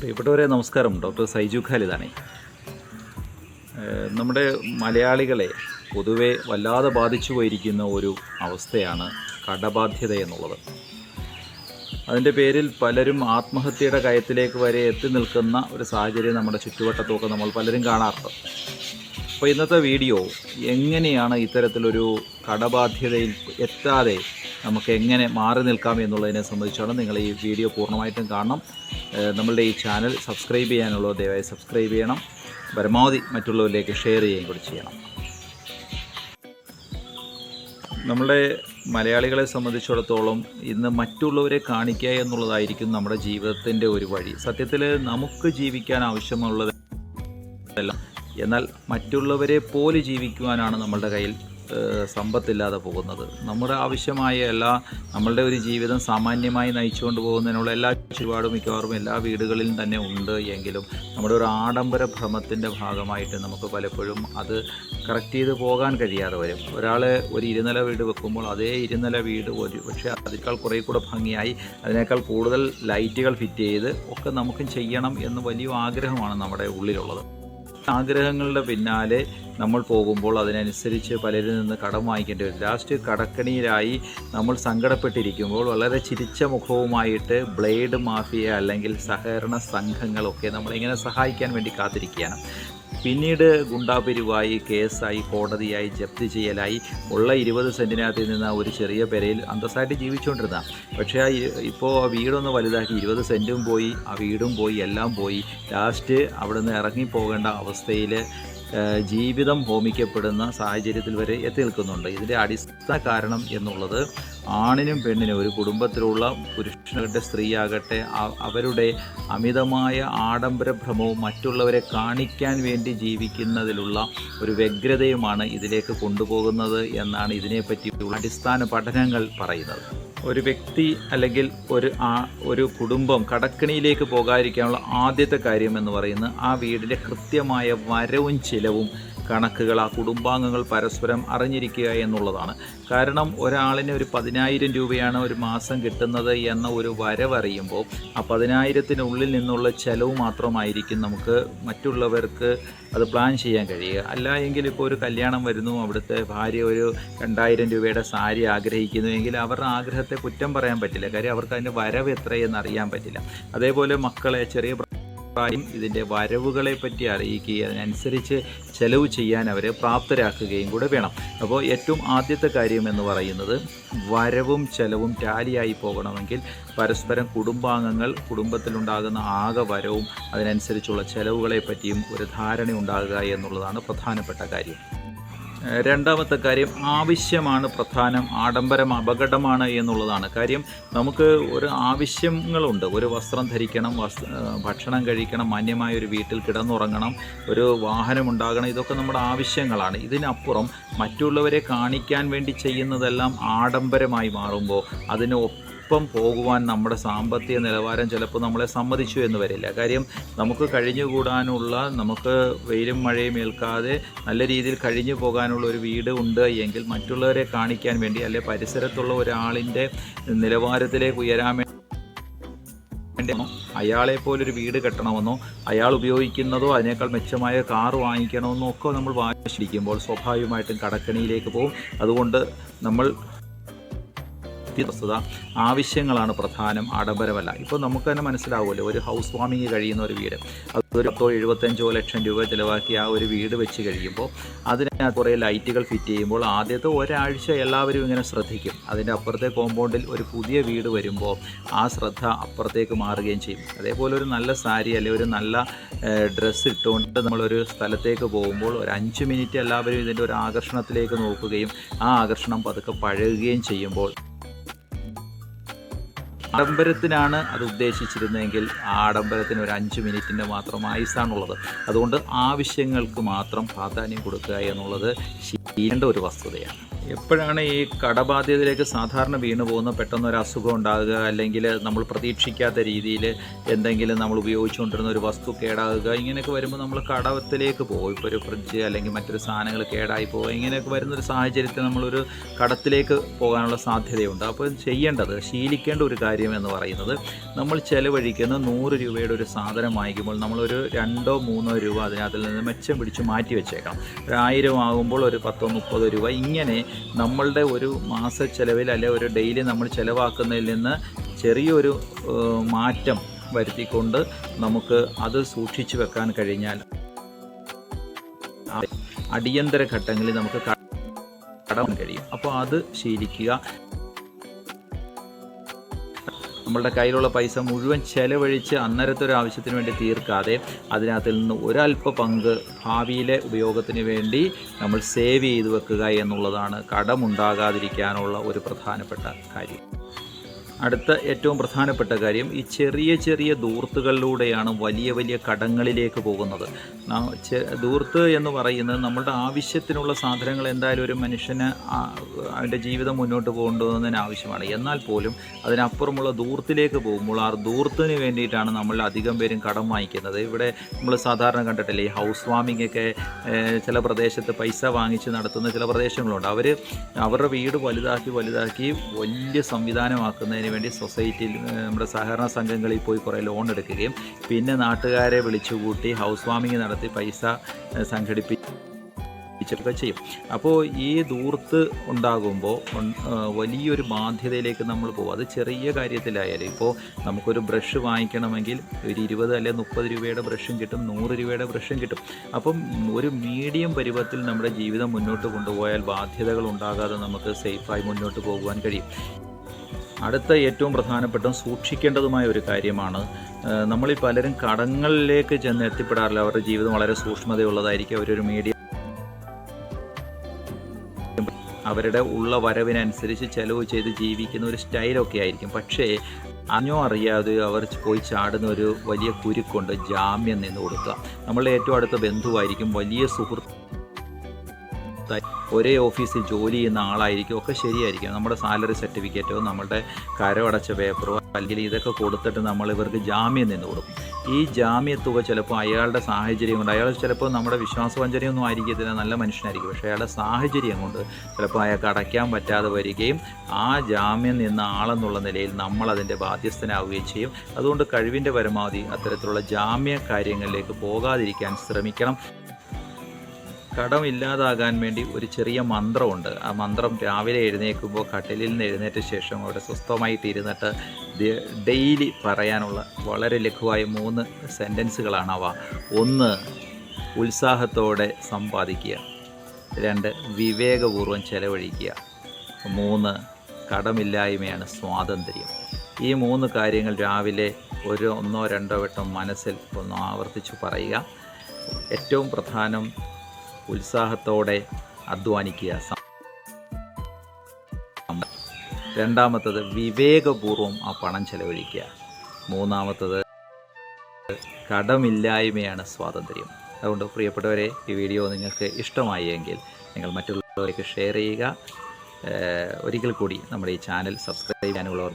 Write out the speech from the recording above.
പ്രിയപ്പെട്ടവരെ നമസ്കാരം. ഡോക്ടർ സൈജു ഖാലിദാണ്. നമ്മുടെ മലയാളികളെ പൊതുവെ വല്ലാതെ ബാധിച്ചു പോയിരിക്കുന്ന ഒരു അവസ്ഥയാണ് കടബാധ്യത എന്നുള്ളത്. അതിന്റെ പേരിൽ പലരും ആത്മഹത്യയുടെ കയത്തിലേക്ക് വരെ എത്തി നിൽക്കുന്ന ഒരു സാഹചര്യം നമ്മുടെ ചുറ്റുവട്ടത്തൊക്കെ നമ്മൾ പലരും കാണാറുണ്ട്. അപ്പോൾ ഇന്നത്തെ വീഡിയോ എങ്ങനെയാണ് ഇത്തരത്തിലൊരു കടബാധ്യതയിൽ എത്താതെ നമുക്ക് എങ്ങനെ മാറി നിൽക്കാം എന്നുള്ളതിനെ സംബന്ധിച്ചാണ് നിങ്ങൾ ഈ വീഡിയോ പൂർണമായിട്ടും കാണണം. നമ്മളുടെ ഈ ചാനൽ സബ്സ്ക്രൈബ് ചെയ്യാനുള്ളത് ദയവായി സബ്സ്ക്രൈബ് ചെയ്യണം. പരമാവധി മറ്റുള്ളവരിലേക്ക് ഷെയർ ചെയ്യുകയും കൂടി ചെയ്യണം. നമ്മുടെ മലയാളികളെ സംബന്ധിച്ചിടത്തോളം ഇന്ന് മറ്റുള്ളവരെ കാണിക്കുക എന്നുള്ളതായിരിക്കും നമ്മുടെ ജീവിതത്തിന്റെ ഒരു വഴി. സത്യത്തിൽ നമുക്ക് ജീവിക്കാൻ ആവശ്യമുള്ളതെല്ലാം. എന്നാൽ മറ്റുള്ളവരെ പോലെ ജീവിക്കുവാനാണ് നമ്മളുടെ കയ്യിൽ സമ്പത്തില്ലാതെ പോകുന്നത്. നമ്മുടെ ആവശ്യമായ എല്ലാ നമ്മളുടെ ഒരു ജീവിതം സാമാന്യമായി നയിച്ചുകൊണ്ട് പോകുന്നതിനുള്ള എല്ലാ ചുറ്റുപാടും മിക്കവാറും എല്ലാ വീടുകളിലും തന്നെ ഉണ്ട് എങ്കിലും നമ്മുടെ ഒരു ആഡംബര ഭ്രമത്തിന്റെ ഭാഗമായിട്ട് നമുക്ക് പലപ്പോഴും അത് കറക്റ്റ് ചെയ്ത് പോകാൻ കഴിയാതെ വരും. ഒരാൾ ഒരു ഇരുനില വീട് വെക്കുമ്പോൾ അതേ ഇരുനില വീട് ഒരു പക്ഷേ അതിനേക്കാൾ കുറേ കൂടെ ഭംഗിയായി അതിനേക്കാൾ കൂടുതൽ ലൈറ്റുകൾ ഫിറ്റ് ചെയ്ത് ഒക്കെ നമുക്കും ചെയ്യണം എന്ന് വലിയ ആഗ്രഹമാണ് നമ്മുടെ ഉള്ളിലുള്ളത്. ആഗ്രഹങ്ങളുടെ പിന്നാലെ നമ്മൾ പോകുമ്പോൾ അതിനനുസരിച്ച് പലരിൽ നിന്ന് കടം വാങ്ങിക്കേണ്ടി വരും. ലാസ്റ്റ് കടക്കണിയിലായി നമ്മൾ സങ്കടപ്പെട്ടിരിക്കുമ്പോൾ വളരെ ചിരിച്ച മുഖവുമായിട്ട് ബ്ലേഡ് മാഫിയ അല്ലെങ്കിൽ സഹകരണ സംഘങ്ങളൊക്കെ നമ്മളിങ്ങനെ സഹായിക്കാൻ വേണ്ടി കാത്തിരിക്കുകയാണ്. പിന്നീട് ഗുണ്ടാപിരിവായി കേസായി കോടതിയായി ജപ്തി ചെയ്യലായി. ഉള്ള ഇരുപത് സെന്റിനകത്ത് നിന്ന് ഒരു ചെറിയ പെരയിൽ അന്തസ്സായിട്ട് ജീവിച്ചുകൊണ്ടിരുന്ന. പക്ഷേ ആ ഇപ്പോൾ ആ വീടൊന്ന് വലുതാക്കി ഇരുപത് സെന്റും പോയി ആ വീടും പോയി എല്ലാം പോയി. ലാസ്റ്റ് അവിടെ നിന്ന് ഇറങ്ങിപ്പോകേണ്ട അവസ്ഥയിൽ ജീവിതം ഹോമിക്കപ്പെടുന്ന സാഹചര്യത്തിൽ വരെ എത്തി നിൽക്കുന്നുണ്ട്. ഇതിന്റെ അടിസ്ഥാന കാരണം എന്നുള്ളത് ആണിനും പെണ്ണിനും ഒരു കുടുംബത്തിലുള്ള പുരുഷനാകട്ടെ സ്ത്രീയാകട്ടെ അവരുടെ അമിതമായ ആഡംബര ഭ്രമവും മറ്റുള്ളവരെ കാണിക്കാൻ വേണ്ടി ജീവിക്കുന്നതിലുള്ള ഒരു വ്യഗ്രതയുമാണ് ഇതിലേക്ക് കൊണ്ടുപോകുന്നത് എന്നാണ് ഇതിനെപ്പറ്റിയുള്ള അടിസ്ഥാന പഠനങ്ങൾ പറയുന്നത്. ഒരു വ്യക്തി അല്ലെങ്കിൽ ഒരു ഒരു കുടുംബം കടക്കണിയിലേക്ക് പോകാതിരിക്കാനുള്ള ആദ്യത്തെ കാര്യം എന്ന് പറയുന്നത് ആ വീടിന്റെ കൃത്യമായ വരവും ചിലവും കണക്കുകൾ ആ കുടുംബാംഗങ്ങൾ പരസ്പരം അറിഞ്ഞിരിക്കുക എന്നുള്ളതാണ്. കാരണം ഒരാളിന് ഒരു പതിനായിരം രൂപയാണ് ഒരു മാസം കിട്ടുന്നത് എന്ന ഒരു വരവറിയുമ്പോൾ ആ പതിനായിരത്തിനുള്ളിൽ നിന്നുള്ള ചെലവ് മാത്രമായിരിക്കും നമുക്ക് മറ്റുള്ളവർക്ക് അത് പ്ലാൻ ചെയ്യാൻ കഴിയുക. അല്ല എങ്കിൽ ഇപ്പോൾ ഒരു കല്യാണം വരുന്നു അവിടുത്തെ ഭാര്യ ഒരു രണ്ടായിരം രൂപയുടെ സാരി ആഗ്രഹിക്കുന്നു എങ്കിൽ അവരുടെ ആഗ്രഹത്തെ കുറ്റം പറയാൻ പറ്റില്ല. കാര്യം അവർക്ക് അതിന്റെ വരവ് എത്രയെന്ന് അറിയാൻ പറ്റില്ല. അതേപോലെ മക്കളെ ചെറിയ പ്രായം ഇതിന്റെ വരവുകളെ പറ്റി അറിയിക്കുകയും അതിനനുസരിച്ച് ചെലവ് ചെയ്യാൻ അവരെ പ്രാപ്തരാക്കുകയും കൂടെ വേണം. അപ്പോൾ ഏറ്റവും ആദ്യത്തെ കാര്യം എന്ന് പറയുന്നത് വരവും ചെലവും ടാലിയായി പോകണമെങ്കിൽ പരസ്പരം കുടുംബാംഗങ്ങൾ കുടുംബത്തിലുണ്ടാകുന്ന ആകെ വരവും അതിനനുസരിച്ചുള്ള ചെലവുകളെ പറ്റിയും ഒരു ധാരണ ഉണ്ടാകുക എന്നുള്ളതാണ് പ്രധാനപ്പെട്ട കാര്യം. രണ്ടാമത്തെ കാര്യം ആവശ്യമാണ് പ്രധാനം ആഡംബരം അപകടമാണ് എന്നുള്ളതാണ്. കാര്യം നമുക്ക് ഒരു ആവശ്യങ്ങളുണ്ട്. ഒരു വസ്ത്രം ധരിക്കണം ഭക്ഷണം കഴിക്കണം മാന്യമായ ഒരു വീട്ടിൽ കിടന്നുറങ്ങണം ഒരു വാഹനം ഉണ്ടാകണം ഇതൊക്കെ നമ്മുടെ ആവശ്യങ്ങളാണ്. ഇതിനപ്പുറം മറ്റുള്ളവരെ കാണിക്കാൻ വേണ്ടി ചെയ്യുന്നതെല്ലാം ആഡംബരമായി മാറുമ്പോൾ അതിന് ഒപ്പം പോകുവാൻ നമ്മുടെ സാമ്പത്തിക നിലവാരം ചിലപ്പോൾ നമ്മളെ സമ്മതിച്ചു എന്ന് വരില്ല. കാര്യം നമുക്ക് കഴിഞ്ഞുകൂടാനുള്ള നമുക്ക് വെയിലും മഴയും ഏൽക്കാതെ നല്ല രീതിയിൽ കഴിഞ്ഞു പോകാനുള്ള ഒരു വീട് ഉണ്ട് എങ്കിൽ മറ്റുള്ളവരെ കാണിക്കാൻ വേണ്ടി അല്ലെ പരിസരത്തുള്ള ഒരാളിന്റെ നിലവാരത്തിലേക്ക് ഉയരാൻ അയാളെ പോലൊരു വീട് കെട്ടണമെന്നോ അയാൾ ഉപയോഗിക്കുന്നതോ അതിനേക്കാൾ മെച്ചമായ കാർ വാങ്ങിക്കണമെന്നോ ഒക്കെ നമ്മൾ വാങ്ങിച്ചിരിക്കുമ്പോൾ സ്വാഭാവികമായിട്ടും കടക്കണിയിലേക്ക് പോകും. അതുകൊണ്ട് നമ്മൾ വസ്തുത ആവശ്യങ്ങളാണ് പ്രധാനം ആഡംബരമല്ല. ഇപ്പോൾ നമുക്ക് തന്നെ മനസ്സിലാവുമല്ലോ ഒരു ഹൗസ് വാമിങ് കഴിയുന്ന ഒരു വീട്. അതൊരു പത്തോ എഴുപത്തഞ്ചോ ലക്ഷം രൂപ ചിലവാക്കി ആ ഒരു വീട് വെച്ച് കഴിയുമ്പോൾ അതിനകത്ത് കുറേ ലൈറ്റുകൾ ഫിറ്റ് ചെയ്യുമ്പോൾ ആദ്യത്തെ ഒരാഴ്ച എല്ലാവരും ഇങ്ങനെ ശ്രദ്ധിക്കും. അതിന്റെ അപ്പുറത്തെ കോമ്പൗണ്ടിൽ ഒരു പുതിയ വീട് വരുമ്പോൾ ആ ശ്രദ്ധ അപ്പുറത്തേക്ക് മാറുകയും ചെയ്യും. അതേപോലെ ഒരു നല്ല സാരി അല്ലെങ്കിൽ ഒരു നല്ല ഡ്രസ്സ് ഇട്ടുകൊണ്ട് നമ്മളൊരു സ്ഥലത്തേക്ക് പോകുമ്പോൾ ഒരു അഞ്ച് മിനിറ്റ് എല്ലാവരും ഇതിന്റെ ഒരു ആകർഷണത്തിലേക്ക് നോക്കുകയും ആ ആകർഷണം പതുക്കെ പഴകുകയും ചെയ്യുമ്പോൾ ആഡംബരത്തിനാണ് അത് ഉദ്ദേശിച്ചിരുന്നതെങ്കിൽ ആ ആഡംബരത്തിന് ഒരു അഞ്ച് മിനിറ്റിന്റെ മാത്രം ആയുസാണുള്ളത്. അതുകൊണ്ട് ആവശ്യങ്ങൾക്ക് മാത്രം പ്രാധാന്യം കൊടുക്കുക എന്നുള്ളത് ശീലേണ്ട ഒരു വസ്തുതയാണ്. എപ്പോഴാണ് ഈ കടബാധ്യതയിലേക്ക് സാധാരണ വീണു പോകുന്ന പെട്ടെന്ന് ഒരു അസുഖം ഉണ്ടാകുക? അല്ലെങ്കിൽ നമ്മൾ പ്രതീക്ഷിക്കാത്ത രീതിയിൽ എന്തെങ്കിലും നമ്മൾ ഉപയോഗിച്ചുകൊണ്ടിരുന്ന ഒരു വസ്തു കേടാകുക? ഇങ്ങനെയൊക്കെ വരുമ്പോൾ നമ്മൾ കടത്തിലേക്ക് പോകും. ഇപ്പോൾ ഒരു ഫ്രിഡ്ജ് അല്ലെങ്കിൽ മറ്റൊരു സാധനങ്ങൾ കേടായി പോകുക ഇങ്ങനെയൊക്കെ വരുന്നൊരു സാഹചര്യത്തിൽ നമ്മളൊരു കടത്തിലേക്ക് പോകാനുള്ള സാധ്യതയുണ്ട്. അപ്പോൾ ചെയ്യേണ്ടത് ശീലിക്കേണ്ട ഒരു കാര്യം എന്ന് പറയുന്നത് നമ്മൾ ചിലവഴിക്കുന്ന നൂറ് രൂപയുടെ ഒരു സാധനം വാങ്ങിക്കുമ്പോൾ നമ്മളൊരു രണ്ടോ മൂന്നോ രൂപ അതിനകത്തിൽ നിന്ന് മെച്ചം പിടിച്ച് മാറ്റി വെച്ചേക്കാം ഒരു ആയിരം ആകുമ്പോൾ ഒരു പത്തോ മുപ്പതോ രൂപ ഇങ്ങനെ നമ്മളുടെ ഒരു മാസ ചെലവിൽ അല്ലെ ഒരു ഡെയിലി നമ്മൾ ചിലവാക്കുന്നതിൽ നിന്ന് ചെറിയൊരു മാറ്റം വരുത്തിക്കൊണ്ട് നമുക്ക് അത് സൂക്ഷിച്ചു വെക്കാൻ കഴിഞ്ഞാൽ അടിയന്തര ഘട്ടങ്ങളിൽ നമുക്ക് കടം കഴിയും. അപ്പോൾ അത് ശീലിക്കുക. നമ്മളുടെ കയ്യിലുള്ള പൈസ മുഴുവൻ ചെലവഴിച്ച് അന്നേരത്തെ ഒരു ആവശ്യത്തിന് വേണ്ടി തീർക്കാതെ അതിനകത്തിൽ നിന്ന് ഒരല്പ പങ്ക് ഭാവിയിലെ ഉപയോഗത്തിന് വേണ്ടി നമ്മൾ സേവ് ചെയ്ത് വെക്കുക എന്നുള്ളതാണ് കടമുണ്ടാകാതിരിക്കാനുള്ള ഒരു പ്രധാനപ്പെട്ട കാര്യം. അടുത്ത ഏറ്റവും പ്രധാനപ്പെട്ട കാര്യം ഈ ചെറിയ ചെറിയ ദൂർത്തുകളിലൂടെയാണ് വലിയ വലിയ കടങ്ങളിലേക്ക് പോകുന്നത്. ദൂർത്ത് എന്ന് പറയുന്നത് നമ്മളുടെ ആവശ്യത്തിനുള്ള സാധനങ്ങൾ എന്തായാലും ഒരു മനുഷ്യന് അവന്റെ ജീവിതം മുന്നോട്ട് കൊണ്ടുപോകുന്നതിന് ആവശ്യമാണ്. എന്നാൽ പോലും അതിനപ്പുറമുള്ള ദൂർത്തിലേക്ക് പോകുമ്പോൾ ആ ദൂർത്തിന് വേണ്ടിയിട്ടാണ് നമ്മൾ അധികം പേരും കടം വാങ്ങിക്കുന്നത്. ഇവിടെ നമ്മൾ സാധാരണ കണ്ടിട്ടില്ല ഈ ഹൗസ് വാമിംഗ് ഒക്കെ ചില പ്രദേശത്ത് പൈസ വാങ്ങിച്ച് നടത്തുന്ന ചില പ്രദേശങ്ങളുണ്ട്. അവർ അവരുടെ വീട് വലുതാക്കി വലുതാക്കി വലിയ സംവിധാനമാക്കുന്നതിന് വേണ്ടി സൊസൈറ്റിയിൽ നമ്മുടെ സഹകരണ സംഘങ്ങളിൽ പോയി കുറേ ലോൺ എടുക്കുകയും പിന്നെ നാട്ടുകാരെ വിളിച്ചുകൂട്ടി ഹൗസ് വാമിങ് നടത്തി പൈസ സംഘടിപ്പിച്ച് ഒക്കെ ചെയ്യും. അപ്പോൾ ഈ ദൂർത്ത് ഉണ്ടാകുമ്പോൾ വലിയൊരു ബാധ്യതയിലേക്ക് നമ്മൾ പോകും. അത് ചെറിയ കാര്യത്തിലായാലും ഇപ്പോൾ നമുക്കൊരു ബ്രഷ് വാങ്ങിക്കണമെങ്കിൽ ഒരു ഇരുപത് അല്ലെ മുപ്പത് രൂപയുടെ ബ്രഷും കിട്ടും നൂറ് രൂപയുടെ ബ്രഷും കിട്ടും. അപ്പം ഒരു മീഡിയം പരുവത്തിൽ നമ്മുടെ ജീവിതം മുന്നോട്ട് കൊണ്ടുപോയാൽ ബാധ്യതകൾ ഉണ്ടാകാതെ നമുക്ക് സേഫായി മുന്നോട്ട് പോകുവാൻ കഴിയും. അടുത്ത ഏറ്റവും പ്രധാനപ്പെട്ടതും സൂക്ഷിക്കേണ്ടതുമായ ഒരു കാര്യമാണ് നമ്മളിൽ പലരും കടങ്ങളിലേക്ക് ചെന്ന് എത്തിപ്പെടാറില്ല. അവരുടെ ജീവിതം വളരെ സൂക്ഷ്മതയുള്ളതായിരിക്കും. അവരൊരു മീഡിയ അവരുടെ ഉള്ള വരവിനനുസരിച്ച് ചെലവ് ചെയ്ത് ജീവിക്കുന്ന ഒരു സ്റ്റൈലൊക്കെ ആയിരിക്കും. പക്ഷേ അറിഞ്ഞോ അറിയാതെ അവർ പോയി ചാടുന്ന ഒരു വലിയ കുരുക്കൊണ്ട് ജാമ്യം നിന്ന് കൊടുക്കുക. നമ്മളുടെ ഏറ്റവും അടുത്ത ബന്ധുവായിരിക്കും വലിയ സുഹൃത്ത് ഒരേ ഓഫീസിൽ ജോലി ചെയ്യുന്ന ആളായിരിക്കും ഒക്കെ ശരിയായിരിക്കും. നമ്മുടെ സാലറി സർട്ടിഫിക്കറ്റോ നമ്മുടെ കരമടച്ച പേപ്പറോ അല്ലെങ്കിൽ ഇതൊക്കെ കൊടുത്തിട്ട് നമ്മൾ ഇവർക്ക് ജാമ്യം നിന്ന് കൊടുക്കും. ഈ ജാമ്യത്തുക ചിലപ്പോൾ അയാളുടെ സാഹചര്യം കൊണ്ട് അയാൾ ചിലപ്പോൾ നമ്മുടെ വിശ്വാസവഞ്ചനയൊന്നും ആയിരിക്കത്തില്ല നല്ല മനുഷ്യനായിരിക്കും. പക്ഷേ അയാളുടെ സാഹചര്യം കൊണ്ട് ചിലപ്പോൾ അയാൾക്ക് അടയ്ക്കാൻ പറ്റാതെ വരികയും ആ ജാമ്യം നിന്ന ആളെന്നുള്ള നിലയിൽ നമ്മൾ അതിന്റെ ബാധ്യസ്ഥനാവുകയും ചെയ്യും. അതുകൊണ്ട് കഴിവിന്റെ പരമാവധി അത്തരത്തിലുള്ള ജാമ്യ കാര്യങ്ങളിലേക്ക് പോകാതിരിക്കാൻ ശ്രമിക്കണം. കടം ഇല്ലാതാകാൻ വേണ്ടി ഒരു ചെറിയ മന്ത്രമുണ്ട്. ആ മന്ത്രം രാവിലെ എഴുന്നേൽക്കുമ്പോൾ കട്ടിലിൽ നിന്ന് എഴുന്നേറ്റ ശേഷം അവിടെ സ്വസ്ഥമായിട്ട് ഇരുന്നിട്ട് ഡെയിലി പറയാനുള്ള വളരെ ലഘുവായ മൂന്ന് സെന്റൻസുകളാണ് അവ. ഒന്ന് ഉത്സാഹത്തോടെ സമ്പാദിക്കുക. രണ്ട് വിവേകപൂർവം ചെലവഴിക്കുക. മൂന്ന് കടമില്ലായ്മയാണ് സ്വാതന്ത്ര്യം. ഈ മൂന്ന് കാര്യങ്ങൾ രാവിലെ ഒരു ഒന്നോ രണ്ടോ വട്ടം മനസ്സിൽ ഒന്ന് ആവർത്തിച്ച് പറയുക. ഏറ്റവും പ്രധാനം ഉത്സാഹത്തോടെ അധ്വാനിക്കുക. രണ്ടാമത്തത് വിവേകപൂർവം ആ പണം ചെലവഴിക്കുക. മൂന്നാമത്തത് കടമില്ലായ്മയാണ് സ്വാതന്ത്ര്യം. അതുകൊണ്ട് പ്രിയപ്പെട്ടവരെ ഈ വീഡിയോ നിങ്ങൾക്ക് ഇഷ്ടമായി എങ്കിൽ നിങ്ങൾ മറ്റുള്ളവർക്ക് ഷെയർ ചെയ്യുക. ഒരിക്കൽ കൂടി നമ്മുടെ ഈ ചാനൽ സബ്സ്ക്രൈബ് ചെയ്യാനുള്ളവർ